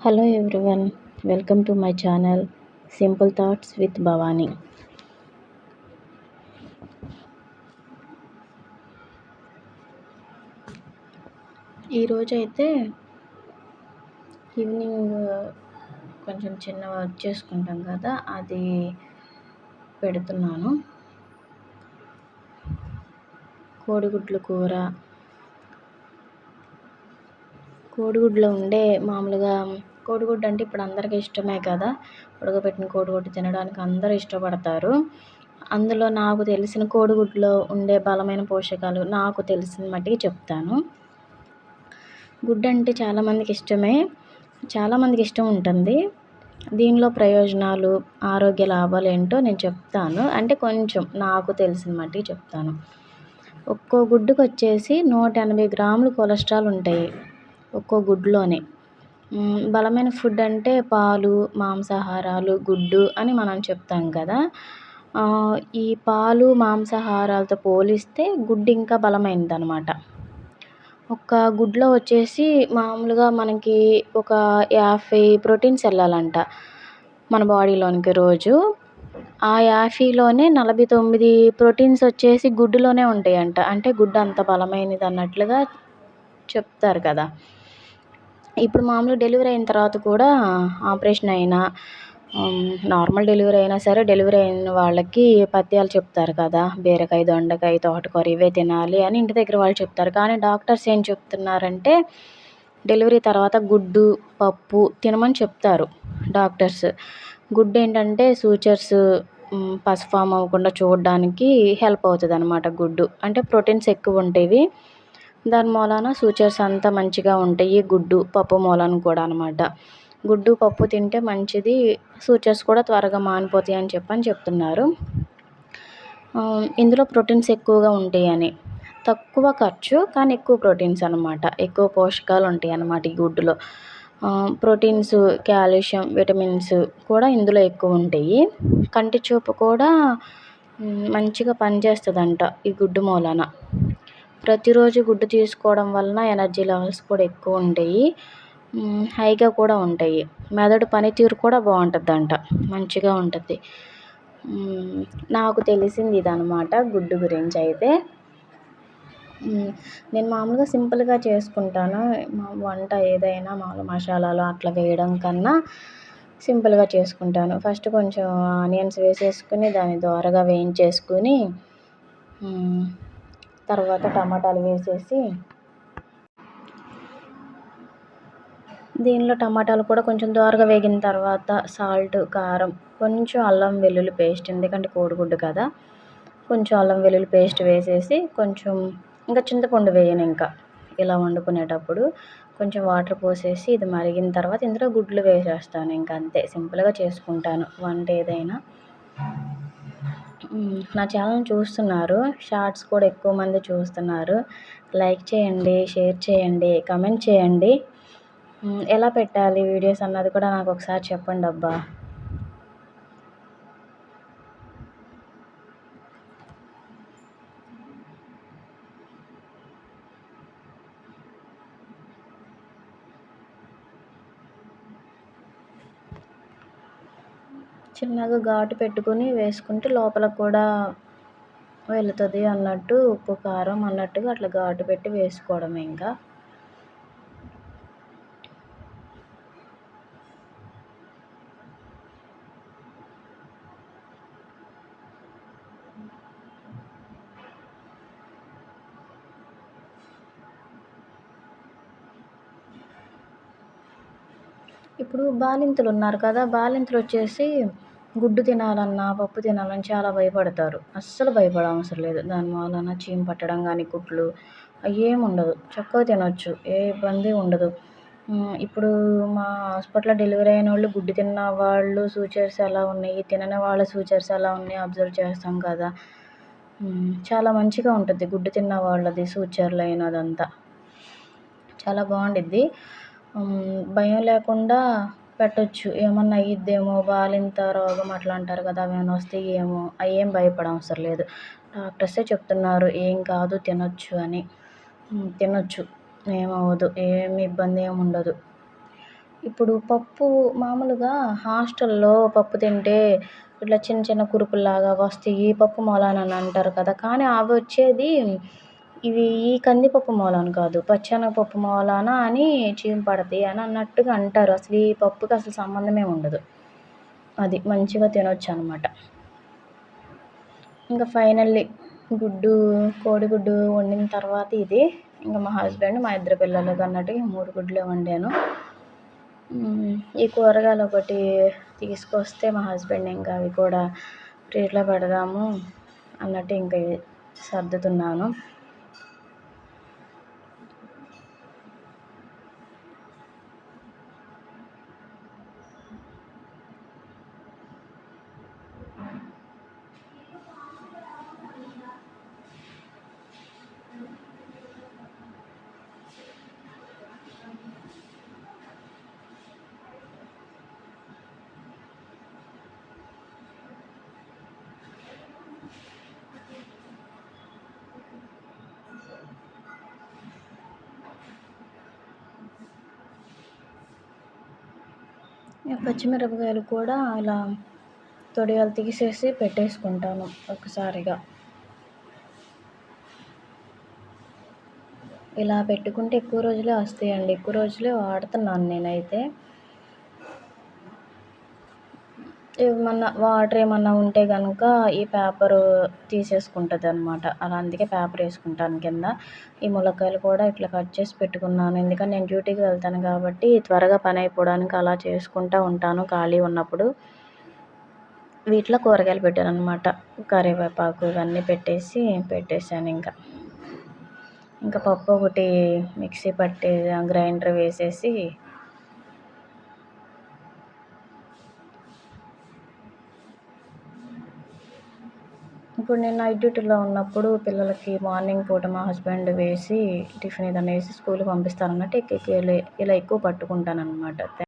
Hello everyone welcome to my channel simple thoughts with Bhavani ఈరోజు అయితే evening కొంచెం చిన్న వర్క్ చేసుకుంటాం కదా అది పెడుతున్నాను. కోడిగుడ్లు కూర కోడిగుడ్లో ఉండే మామూలుగా కోడిగుడ్డు అంటే ఇప్పుడు అందరికీ ఇష్టమే కదా. ఉడకబెట్టిన కోడిగుడ్డు తినడానికి అందరూ ఇష్టపడతారు. అందులో నాకు తెలిసిన కోడిగుడ్లో ఉండే బలమైన పోషకాలు నాకు తెలిసిన మట్టికి చెప్తాను. గుడ్డు అంటే చాలామందికి ఇష్టమే. చాలామందికి ఇష్టం ఉంటుంది. దీనిలో ప్రయోజనాలు ఆరోగ్య లాభాలు ఏంటో నేను చెప్తాను. అంటే కొంచెం నాకు తెలిసిన మట్టికి చెప్తాను. ఒక్కో గుడ్డుకు వచ్చేసి నూట ఎనభై గ్రాములు కొలెస్ట్రాల్ ఉంటాయి. ఒక్కో గుడ్లోనే. బలమైన ఫుడ్ అంటే పాలు మాంసాహారాలు గుడ్డు అని మనం చెప్తాం కదా. ఈ పాలు మాంసాహారాలతో పోలిస్తే గుడ్డు ఇంకా బలమైనది అనమాట ఒక గుడ్లో వచ్చేసి మామూలుగా మనకి ఒక యాభై ప్రోటీన్స్ వెళ్ళాలంట మన బాడీలోనికి రోజు. ఆ యాఫీలోనే నలభై తొమ్మిది ప్రోటీన్స్ వచ్చేసి గుడ్డులోనే ఉంటాయంట. అంటే గుడ్డు అంత బలమైనది అన్నట్లుగా చెప్తారు కదా. ఇప్పుడు మామూలుగా డెలివరీ అయిన తర్వాత కూడా ఆపరేషన్ అయినా నార్మల్ డెలివరీ అయినా సరే డెలివరీ అయిన వాళ్ళకి పథ్యాలు చెప్తారు కదా. బీరకాయ దొండకాయ తోటకూర ఇవే తినాలి అని ఇంటి దగ్గర వాళ్ళు చెప్తారు. కానీ డాక్టర్స్ ఏం చెప్తున్నారంటే డెలివరీ తర్వాత గుడ్డు పప్పు తినమని చెప్తారు డాక్టర్స్. గుడ్డు ఏంటంటే సూచర్స్ పసుఫామ్ అవ్వకుండా చూడడానికి హెల్ప్ అవుతుంది అనమాట గుడ్డు. అంటే ప్రోటీన్స్ ఎక్కువ ఉంటాయి. దాని మూలాన సూచర్స్ అంతా మంచిగా ఉంటాయి. గుడ్డు పప్పు మూలాన కూడా అనమాట గుడ్డు పప్పు తింటే మంచిది. సూచర్స్ కూడా త్వరగా మానిపోతాయి అని చెప్పని చెప్తున్నారు. ఇందులో ప్రోటీన్స్ ఎక్కువగా ఉంటాయి అని తక్కువ ఖర్చు కానీ ఎక్కువ ప్రోటీన్స్ అనమాట ఎక్కువ పోషకాలు ఉంటాయి అన్నమాట ఈ గుడ్డులో. ప్రోటీన్స్ కాల్షియం విటమిన్స్ కూడా ఇందులో ఎక్కువ ఉంటాయి. కంటి చూపు కూడా మంచిగా పనిచేస్తుందంట ఈ గుడ్డు మూలాన. ప్రతిరోజు గుడ్డు తీసుకోవడం వలన ఎనర్జీ లెవెల్స్ కూడా ఎక్కువ ఉంటాయి. హైగా కూడా ఉంటాయి. మెదడు పనితీరు కూడా బాగుంటుందంట. మంచిగా ఉంటుంది. నాకు తెలిసింది ఇదనమాట గుడ్డు గురించి అయితే. నేను మామూలుగా సింపుల్గా చేసుకుంటాను. వంట ఏదైనా మామూలు మసాలాలు అట్లా వేయడం కన్నా సింపుల్గా చేసుకుంటాను. ఫస్ట్ కొంచెం ఆనియన్స్ వేసేసుకుని దాన్ని దోరగా వేయించేసుకుని తర్వాత టమాటాలు వేసేసి దీనిలో టమాటాలు కూడా కొంచెం దోరగా వేగిన తర్వాత సాల్ట్ కారం కొంచెం అల్లం వెల్లుల్లి పేస్ట్ ఎందుకంటే కోడిగుడ్డు కదా. కొంచెం అల్లం వెల్లుల్లి పేస్ట్ వేసేసి కొంచెం ఇంకా చింతపండు వేయను ఇంకా. ఇలా వండుకునేటప్పుడు కొంచెం వాటర్ పోసేసి ఇది మరిగిన తర్వాత ఇందులో గుడ్లు వేసేస్తాను ఇంకా అంతే. సింపుల్గా చేసుకుంటాను వంట ఏదైనా. నా ఛానల్ చూస్తున్నారు. షార్ట్స్ కూడా ఎక్కువ మంది చూస్తున్నారు. లైక్ చేయండి షేర్ చేయండి కమెంట్ చేయండి. ఎలా పెట్టాలి వీడియోస్ అన్నది కూడా నాకు ఒకసారి చెప్పండి అబ్బా చిన్నగా ఘాటు పెట్టుకుని వేసుకుంటే లోపల కూడా వెళుతుంది అన్నట్టు ఉప్పు కారం అన్నట్టుగా అట్లా ఘాటు పెట్టి వేసుకోవడం ఇంకా. ఇప్పుడు బాలింతలు ఉన్నారు కదా బాలింతలు వచ్చేసి గుడ్డు తినాలన్నా పప్పు తినాలని చాలా భయపడతారు. అస్సలు భయపడవసరం లేదు. దాని వలన చీమ పట్టడం కానీ కుట్లు ఏమి ఉండదు. చక్కగా తినొచ్చు. ఏ ఇబ్బంది ఉండదు. ఇప్పుడు మా హాస్పిటల్లో డెలివరీ అయిన వాళ్ళు గుడ్డు తిన్న వాళ్ళు సూచర్స్ ఎలా ఉన్నాయి తినని వాళ్ళ సూచర్స్ ఎలా ఉన్నాయి అబ్జర్వ్ చేస్తాం కదా. చాలా మంచిగా ఉంటుంది గుడ్డు తిన్న వాళ్ళది సూచర్లు అయినదంతా. చాలా బాగుండిద్ది. భయం లేకుండా పెట్టొచ్చు. ఏమన్నా అయ్యిద్దేమో బాలింత రోగం అట్లా అంటారు కదా అవేమన్నా వస్తే ఏమో అవి ఏం భయపడవసరం లేదు. డాక్టర్సే చెప్తున్నారు ఏం కాదు తినొచ్చు అని. తినొచ్చు ఏమవ్వదు ఏమి ఇబ్బంది ఏమి ఉండదు. ఇప్పుడు పప్పు మామూలుగా హాస్టల్లో పప్పు తింటే ఇట్లా చిన్న చిన్న కురుపుల్లాగా వస్తాయి పప్పు మొలానని అంటారు కదా కానీ అవి వచ్చేది ఇవి ఈ కందిపప్పు మూలాన కాదు పచ్చెనగపప్పు మూలాన అని చీము పడతాయి అని అన్నట్టుగా అంటారు. అసలు ఈ పప్పుకి అసలు సంబంధమే ఉండదు. అది మంచిగా తినొచ్చు అనమాట ఇంకా ఫైనల్లీ గుడ్డు కోడిగుడ్డు వండిన తర్వాత ఇది. ఇంకా మా హస్బెండ్ మా ఇద్దరు పిల్లలకి అన్నట్టుగా మూడు గుడ్లే వండాను. ఈ కూరగాయలు ఒకటి తీసుకొస్తే మా హస్బెండ్ ఇంకా అవి కూడా ఫ్రిడ్జ్లో పెడదాము అన్నట్టు ఇంకా సర్దుతున్నాను. పచ్చిమిరపకాయలు కూడా ఇలా తొడియాలు తీసేసి పెట్టేసుకుంటాను ఒకసారిగా. ఇలా పెట్టుకుంటే ఎక్కువ రోజులే వస్తాయండి. ఎక్కువ రోజులే వాడుతున్నాను నేనైతే. ఏమన్నా వాటర్ ఏమన్నా ఉంటే కనుక ఈ పేపరు తీసేసుకుంటుంది అనమాట అలా అందుకే పేపర్ వేసుకుంటాను కింద. ఈ ములక్కాయలు కూడా ఇట్లా కట్ చేసి పెట్టుకున్నాను. ఎందుకంటే నేను డ్యూటీకి వెళ్తాను కాబట్టి త్వరగా పని అయిపోవడానికి అలా చేసుకుంటూ ఉంటాను ఖాళీ ఉన్నప్పుడు. వీటిలో కూరగాయలు పెట్టాను అనమాట కరివేపాకు ఇవన్నీ పెట్టేసి పెట్టేశాను ఇంకా. ఇంకా పప్పు ఒకటి మిక్సీ పట్టి గ్రైండర్ వేసేసి ఇప్పుడు నేను నైట్ డ్యూటీలో ఉన్నప్పుడు పిల్లలకి మార్నింగ్ పూట మా హస్బెండ్ వేసి టిఫిన్ ఏదైనా వేసి స్కూల్కి పంపిస్తాను అన్నట్టు ఇలా ఎక్కువ పట్టుకుంటాను అనమాట